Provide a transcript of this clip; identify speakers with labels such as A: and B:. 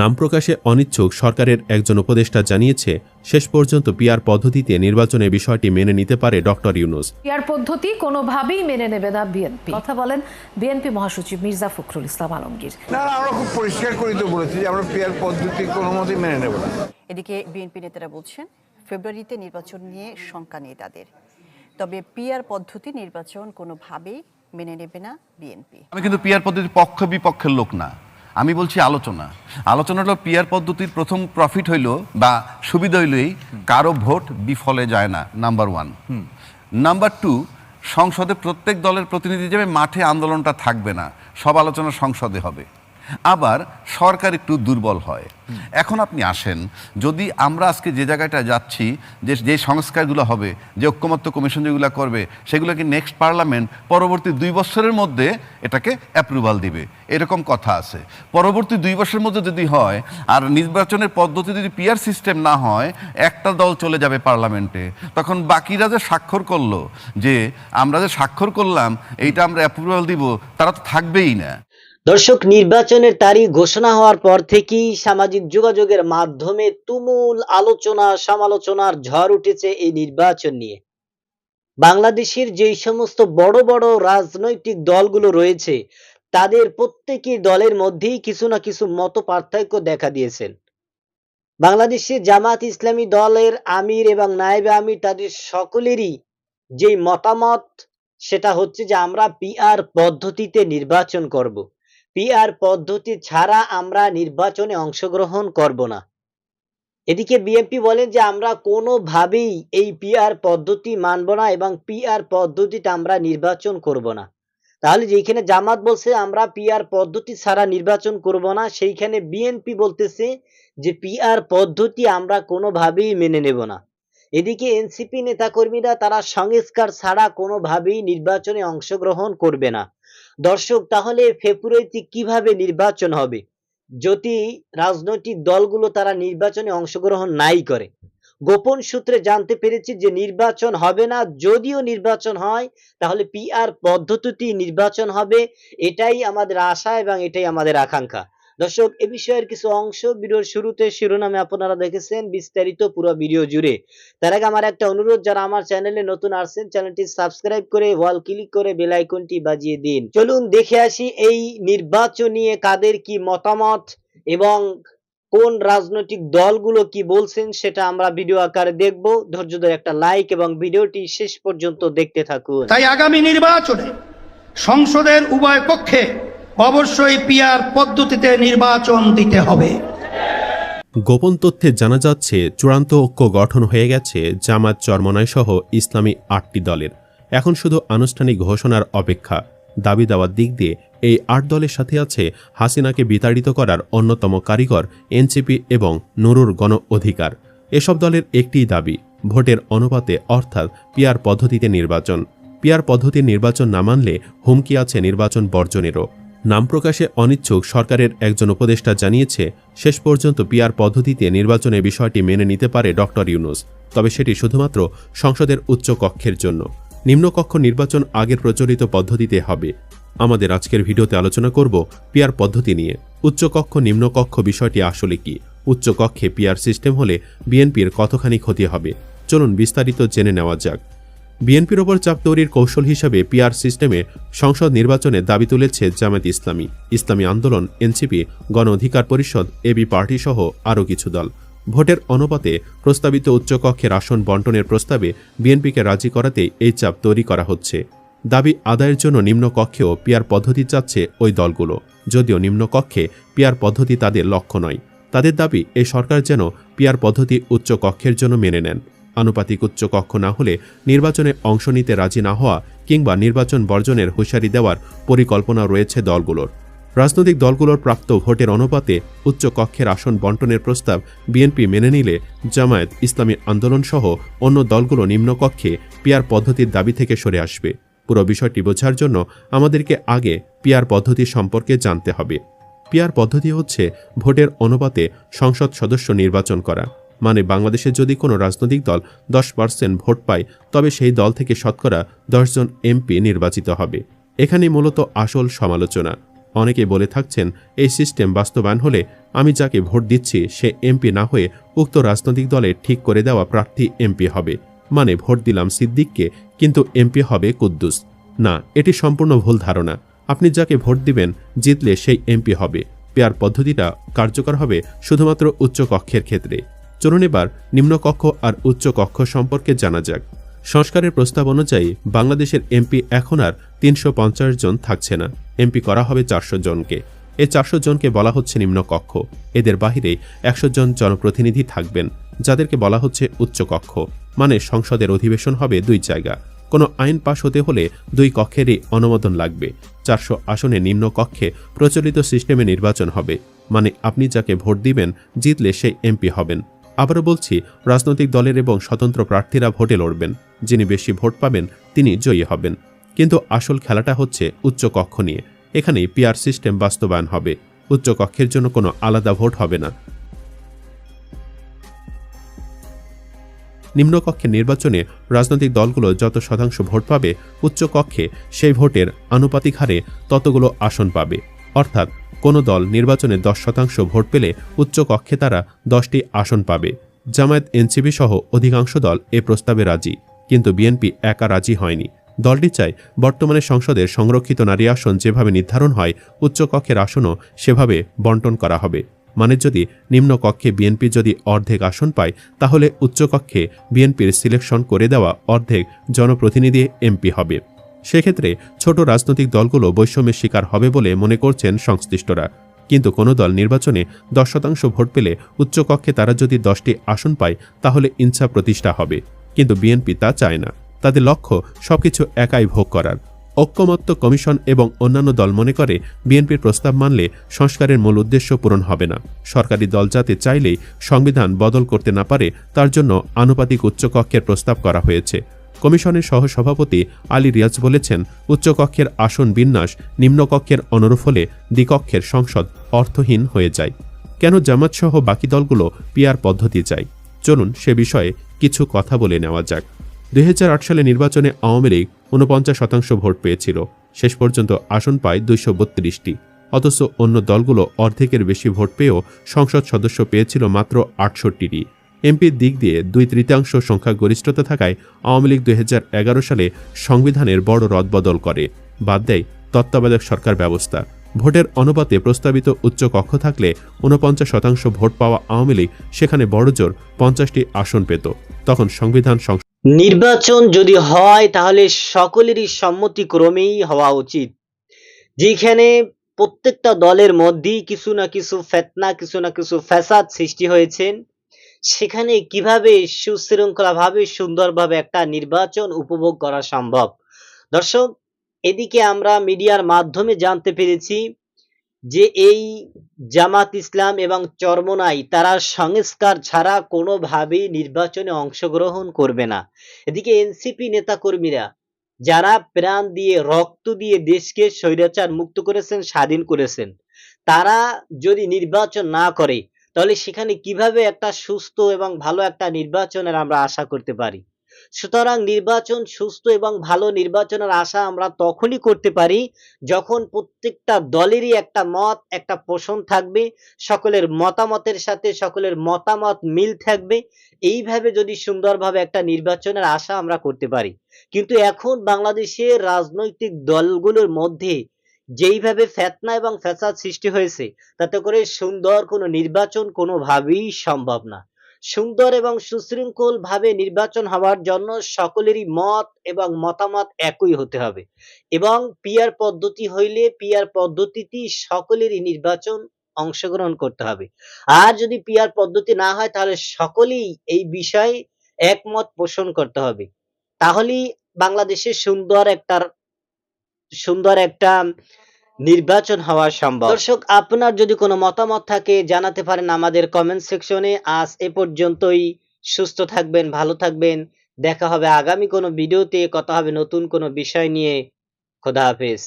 A: নাম প্রকাশে অনিচ্ছুক সরকারের একজন উপদেষ্টা জানিয়েছে শেষ পর্যন্ত পিআর পদ্ধতিতে নির্বাচনের বিষয়টি মেনে নিতে পারে ডক্টর ইউনুস।
B: পিয়ার পদ্ধতি কোনোভাবেই মেনে নেবে না বিএনপি। কথা বলেন বিএনপি মহাসচিব মির্জা ফখরুল ইসলাম আলমগীর।
C: না না, আমরা খুব পরিষ্কার করে তো বলেছি যে আমরা পেয়ার পদ্ধতি কোনো মতেই মেনে নেব না।
D: এদিকে বিএনপি নেতারা বলছেন ফেব্রুয়ারিতে নির্বাচন নিয়ে শঙ্কা নেই তাদের। তবে পিআর পদ্ধতি নির্বাচন কোনোভাবেই মেনে নেবে না বিএনপি।
E: আমি কিন্তু পিয়ার পদ্ধতির পক্ষ বিপক্ষের লোক না। আমি বলছি আলোচনা। আলোচনা হলো পিয়ার পদ্ধতির প্রথম প্রফিট হইল বা সুবিধা হইলেই কারও ভোট বিফলে যায় না নাম্বার ওয়ান নাম্বার টু সংসদে প্রত্যেক দলের প্রতিনিধি হিসেবে মাঠে আন্দোলনটা থাকবে না। সব আলোচনা সংসদে হবে। আবার সরকার একটু দুর্বল হয়। এখন আপনি আসেন, যদি আমরা আজকে যে জায়গাটা যাচ্ছি, যে যে সংস্কারগুলো হবে, যে ঐক্যমত্য কমিশন যেগুলো করবে সেগুলো কি নেক্সট পার্লামেন্ট পরবর্তী দুই বছরের মধ্যে এটাকে অ্যাপ্রুভাল দিবে। এরকম কথা আছে। পরবর্তী দুই বছরের মধ্যে যদি হয়, আর নির্বাচনের পদ্ধতি যদি পিয়ার সিস্টেম না হয়, একটা দল চলে যাবে পার্লামেন্টে তখন বাকিরা যে স্বাক্ষর করল, যে আমরা যে স্বাক্ষর করলাম, এইটা আমরা অ্যাপ্রুভাল দিব, তারা তো থাকবেই না।
F: দর্শক, নির্বাচনের তারিখ ঘোষণা হওয়ার পর থেকেই সামাজিক যোগাযোগের মাধ্যমে তুমুল আলোচনা, সমালোচনার ঝড় উঠেছে এই নির্বাচন নিয়ে। বাংলাদেশের যেই সমস্ত বড় বড় রাজনৈতিক দলগুলো রয়েছে, তাদের প্রত্যেকই দলের মধ্যেই কিছু না কিছু মত পার্থক্য দেখা দিয়েছেন। বাংলাদেশে জামাত ইসলামী দলের আমির এবং নায়েবে আমির তাদের সকলেরই যেই মতামত, সেটা হচ্ছে যে আমরা পিআর পদ্ধতিতে নির্বাচন করব। পিআর পদ্ধতি ছাড়া আমরা নির্বাচনে অংশগ্রহণ করব না। এদিকে বিএনপি বলেন যে, আমরা কোনোভাবেই এই পিআর পদ্ধতি মানব না এবং পিআর পদ্ধতিতে আমরা নির্বাচন করব না। তাহলে যেখানে জামাত বলছে, আমরা পিআর পদ্ধতি ছাড়া নির্বাচন করব না, সেইখানে বিএনপি বলতেছে যে পিআর পদ্ধতি আমরা কোনোভাবেই মেনে নেব না। এদিকে এনসিপি নেতাকর্মীরা তারা সংস্কার ছাড়া কোনোভাবেই নির্বাচনে অংশগ্রহণ করবে না। দর্শক, তাহলে ফেব্রুয়ারিতে কীভাবে নির্বাচন হবে? যদি রাজনৈতিক দলগুলো তারা নির্বাচনে অংশগ্রহণ নাই করে। গোপন সূত্রে জানতে পেরেছি যে নির্বাচন হবে না, যদিও নির্বাচন হয়, তাহলে পিআর পদ্ধতিতেই নির্বাচন হবে, এটাই আমাদের আশা এবং এটাই আমাদের আকাঙ্ক্ষা। দর্শক, এ বিষয়ের কিছু অংশ ভিডিওর শুরুতে শিরোনামে আপনারা দেখেছেন, বিস্তারিত পুরো ভিডিও জুড়ে। তার আগে আমার একটা অনুরোধ, যারা আমার চ্যানেলে নতুন আসছেন, চ্যানেলটি সাবস্ক্রাইব করে ওয়াল ক্লিক করে বেল আইকনটি বাজিয়ে দিন। চলুন দেখে আসি এই নির্বাচন নিয়ে কাদের কি মতামত এবং কোন রাজনৈতিক দলগুলো কি বলছেন সেটা আমরা ভিডিও আকারে দেখব। ধৈর্য ধরে একটা লাইক এবং ভিডিওটি শেষ পর্যন্ত দেখতে থাকুন।
G: তাই আগামী নির্বাচনে সংসদের উভয় পক্ষে অবশ্যই পিয়ার পদ্ধতিতে নির্বাচন দিতে হবে।
A: গোপন তথ্যে জানা যাচ্ছে, চূড়ান্ত ঐক্য গঠন হয়ে গেছে জামাত চরমনায় সহ ইসলামী আটটি দলের। এখন শুধু আনুষ্ঠানিক ঘোষণার অপেক্ষা। দাবি দেওয়ার দিক দিয়ে এই আট দলের সাথে আছে হাসিনাকে বিতাড়িত করার অন্যতম কারিগর এনসিপি এবং নুরুর গণ অধিকার। এসব দলের একটিই দাবি, ভোটের অনুপাতে অর্থাৎ পিয়ার পদ্ধতিতে নির্বাচন। পিয়ার পদ্ধতির নির্বাচন না মানলে হুমকি আছে নির্বাচন বর্জনেরও। নাম প্রকাশে অনিচ্ছুক সরকারের একজন উপদেষ্টা জানিয়েছে, শেষ পর্যন্ত পিআর পদ্ধতিতে নির্বাচনের বিষয়টি মেনে নিতে পারে ডক্টর ইউনুস, তবে সেটি শুধুমাত্র সংসদের উচ্চ কক্ষের জন্য। নিম্নকক্ষ নির্বাচন আগের প্রচলিত পদ্ধতিতে হবে। আমাদের আজকের ভিডিওতে আলোচনা করব পিআর পদ্ধতি নিয়ে। উচ্চকক্ষ, নিম্নকক্ষ বিষয়টি আসলে কি? উচ্চকক্ষে পিআর সিস্টেম হলে বিএনপির কতখানি ক্ষতি হবে? চলুন বিস্তারিত জেনে নেওয়া যাক। বিএনপির ওপর চাপ তৈরির কৌশল হিসাবে পিআর সিস্টেমে সংসদ নির্বাচনে দাবি তুলেছে জামাত ইসলামী। ইসলামী আন্দোলন, এনসিপি, গণ অধিকার পরিষদ, এবি পার্টি সহ আরও কিছু দল। ভোটের অনুপাতে প্রস্তাবিত উচ্চকক্ষের আসন বন্টনের প্রস্তাবে বিএনপিকে রাজি করাতে এই চাপ তৈরি করা হচ্ছে। দাবি আদায়ের জন্য নিম্নকক্ষেও পিয়ার পদ্ধতি চাচ্ছে ওই দলগুলো। যদিও নিম্নকক্ষে পিয়ার পদ্ধতি তাদের লক্ষ্য নয়। তাদের দাবি এই সরকার যেন পিয়ার পদ্ধতি উচ্চ কক্ষের জন্য মেনে নেন। আনুপাতিক উচ্চ কক্ষ না হলে নির্বাচনে অংশ নিতে রাজি না হওয়া কিংবা নির্বাচন বর্জনের হুঁশিয়ারি দেওয়ার পরিকল্পনা রয়েছে দলগুলোর। রাজনৈতিক দলগুলোর প্রাপ্ত ভোটের অনুপাতে উচ্চ কক্ষের আসন বন্টনের প্রস্তাব বিএনপি মেনে নিলে জামায়াত ইসলামী আন্দোলন সহ অন্য দলগুলো নিম্নকক্ষে পিয়ার পদ্ধতির দাবি থেকে সরে আসবে। পুরো বিষয়টি বোঝার জন্য আমাদেরকে আগে পিয়ার পদ্ধতি সম্পর্কে জানতে হবে। পিয়ার পদ্ধতি হচ্ছে ভোটের অনুপাতে সংসদ সদস্য নির্বাচন করা। মানে বাংলাদেশে যদি কোনো রাজনৈতিক দল দশ পার্সেন্ট ভোট পায়, তবে সেই দল থেকে শতকরা দশজন এমপি নির্বাচিত হবে। এখানে মূলত আসল সমালোচনা। অনেকে বলে থাকছেন, এই সিস্টেম বাস্তবায়ন হলে আমি যাকে ভোট দিচ্ছি, সে এমপি না হয়ে উক্ত রাজনৈতিক দলে ঠিক করে দেওয়া প্রার্থী এমপি হবে। মানে ভোট দিলাম সিদ্দিককে, কিন্তু এমপি হবে কুদ্দুস। না, এটি সম্পূর্ণ ভুল ধারণা। আপনি যাকে ভোট দিবেন, জিতলে সেই এমপি হবে। পেয়ার পদ্ধতিটা কার্যকর হবে শুধুমাত্র উচ্চ কক্ষের ক্ষেত্রে। চলুন এবার নিম্নকক্ষ আর উচ্চ কক্ষ সম্পর্কে জানা যাক। সংস্কারের প্রস্তাব অনুযায়ী বাংলাদেশের এমপি এখন আর তিনশো পঞ্চাশ জন থাকছে না। এমপি করা হবে চারশো জনকে। এই চারশো জনকে বলা হচ্ছে নিম্নকক্ষ। এদের বাহিরে একশো জন জনপ্রতিনিধি থাকবেন, যাদেরকে বলা হচ্ছে উচ্চকক্ষ। মানে সংসদের অধিবেশন হবে দুই জায়গা। কোনো আইন পাশ হতে হলে দুই কক্ষেরই অনুমোদন লাগবে। চারশো আসনে নিম্ন কক্ষে প্রচলিত সিস্টেমে নির্বাচন হবে। মানে আপনি যাকে ভোট দিবেন, জিতলে সেই এমপি হবেন। আবারও বলছি, রাজনৈতিক দলের এবং স্বতন্ত্র প্রার্থীরা ভোটে লড়বেন। যিনি বেশি ভোট পাবেন, তিনি জয়ী হবেন। কিন্তু আসল খেলাটা হচ্ছে উচ্চ কক্ষ নিয়ে। এখানেই পিআর সিস্টেম বাস্তবায়ন হবে। উচ্চ কক্ষের জন্য কোনো আলাদা ভোট হবে না। নিম্নকক্ষের নির্বাচনে রাজনৈতিক দলগুলো যত শতাংশ ভোট পাবে, উচ্চকক্ষে সেই ভোটের আনুপাতিক হারে ততগুলো আসন পাবে। অর্থাৎ কোনো দল নির্বাচনে দশ শতাংশ ভোট পেলে উচ্চকক্ষে তারা দশটি আসন পাবে। জামায়াত, এনসিপি সহ অধিকাংশ দল এ প্রস্তাবে রাজি, কিন্তু বিএনপি একা রাজি হয়নি। দলটি চায় বর্তমানে সংসদের সংরক্ষিত নারী আসন যেভাবে নির্ধারণ হয় উচ্চকক্ষের আসনও সেভাবে বন্টন করা হবে। মানে যদি নিম্নকক্ষে বিএনপি যদি অর্ধেক আসন পায়, তাহলে উচ্চকক্ষে বিএনপির সিলেকশন করে দেওয়া অর্ধেক জনপ্রতিনিধি এমপি হবে। সেক্ষেত্রে ছোট রাজনৈতিক দলগুলো বৈষম্যের শিকার হবে বলে মনে করছেন সংশ্লিষ্টরা। কিন্তু কোনো দল নির্বাচনে দশ শতাংশ ভোট পেলে উচ্চকক্ষে তারা যদি দশটি আসন পায়, তাহলে ইনসা প্রতিষ্ঠা হবে। কিন্তু বিএনপি তা চায় না। তাদের লক্ষ্য সবকিছু একাই ভোগ করার। ঐক্যমত্য কমিশন এবং অন্যান্য দল মনে করে বিএনপির প্রস্তাব মানলে সংস্কারের মূল উদ্দেশ্য পূরণ হবে না। সরকারি দল যাতে চাইলেই সংবিধান বদল করতে না পারে, তার জন্য আনুপাতিক উচ্চকক্ষের প্রস্তাব করা হয়েছে। কমিশনের সহসভাপতি আলী রিয়াজ বলেছেন, উচ্চকক্ষের আসন বিন্যাস নিম্নকক্ষের অনুরূপ হলে দ্বিকক্ষের সংসদ অর্থহীন হয়ে যায়। কেন জামাতসহ বাকি দলগুলো পিয়ার পদ্ধতি চায়? চলুন সে বিষয়ে কিছু কথা বলে নেওয়া যাক। দুই হাজার আট সালে নির্বাচনে আওয়ামী লীগ ঊনপঞ্চাশ শতাংশ ভোট পেয়েছিল। শেষ পর্যন্ত আসন পায় দুইশো বত্রিশটি। অথচ অন্য দলগুলো অর্ধেকের বেশি ভোট পেয়েও সংসদ সদস্য পেয়েছিল মাত্র আটষট্টিটি। এমপির দিক দিয়ে দুই তৃতীয়াংশ সংখ্যাগরিষ্ঠতা থাকায় আওয়ামী লীগ দু হাজার এগারো সালে সংবিধানের বড় রদবদল করে। বাদ দেয় তত্ত্বাবধায়ক সরকার ব্যবস্থা। ভোটের অনুপাতে প্রস্তাবিত উচ্চ কক্ষ থাকলে ঊনপঞ্চাশ শতাংশ ভোট পাওয়া আওয়ামী লীগ সেখানে বড়জোর পঞ্চাশটি আসন পেত। তখন সংবিধান
F: নির্বাচন যদি হয় তাহলে সকলেরই সম্মতিক্রমেই হওয়া উচিত। যেখানে প্রত্যেকটা দলের মধ্যেই কিছু না কিছু ফেতনা, কিছু না কিছু ফ্যাসাদ সৃষ্টি হয়েছে সেখানে কীভাবে সুশৃঙ্খলাভাবে, সুন্দরভাবে একটা নির্বাচন উপভোগ করা সম্ভব? দর্শক, এদিকে আমরা মিডিয়ার মাধ্যমে জানতে পেরেছি যে এই জামাত ইসলাম এবং চরমনাই তারা সংস্কার ছাড়া কোনোভাবেই নির্বাচনে অংশগ্রহণ করবে না। এদিকে এনসিপি নেতাকর্মীরা যারা প্রাণ দিয়ে, রক্ত দিয়ে দেশকে স্বৈরাচার মুক্ত করেছেন, স্বাধীন করেছেন, তারা যদি নির্বাচন না করে তাহলে সেখানে কীভাবে একটা সুস্থ এবং ভালো একটা নির্বাচনের আমরা আশা করতে পারি? সুতরাং নির্বাচন সুস্থ এবং ভালো নির্বাচনের আশা আমরা তখনই করতে পারি যখন প্রত্যেকটা দলেরই একটা মত, একটা পোষণ থাকবে, সকলের মতামতের সাথে সকলের মতামত মিল থাকবে। এইভাবে যদি সুন্দরভাবে একটা নির্বাচনের আশা আমরা করতে পারি। কিন্তু এখন বাংলাদেশের রাজনৈতিক দলগুলোর মধ্যে যেইভাবে ফেতনা এবং ফ্যাসাদ সৃষ্টি হয়েছে, তাতে করে সুন্দর কোনো নির্বাচন কোনোভাবেই সম্ভব না। সুন্দর এবং সুশৃঙ্খল ভাবে নির্বাচন হওয়ার জন্য সকলেরই মত এবং মতামত একই হতে হবে এবং পিয়ার পদ্ধতি হইলে পিয়ার পদ্ধতিটি সকলেরই নির্বাচন অংশগ্রহণ করতে হবে। আর যদি পিয়ার পদ্ধতি না হয়, তাহলে সকলেই এই বিষয়ে একমত পোষণ করতে হবে। তাহলেই বাংলাদেশে সুন্দর একটা সুন্দর একটা নির্বাচন হওয়া সম্ভব। দর্শক, আপনার যদি কোনো মতামত থাকে, জানাতে পারেন আমাদের কমেন্ট সেকশনে আজ এ পর্যন্তই। সুস্থ থাকবেন, ভালো থাকবেন। দেখা হবে আগামী কোনো ভিডিওতে কথা হবে নতুন কোনো বিষয় নিয়ে। খোদা হাফেজ।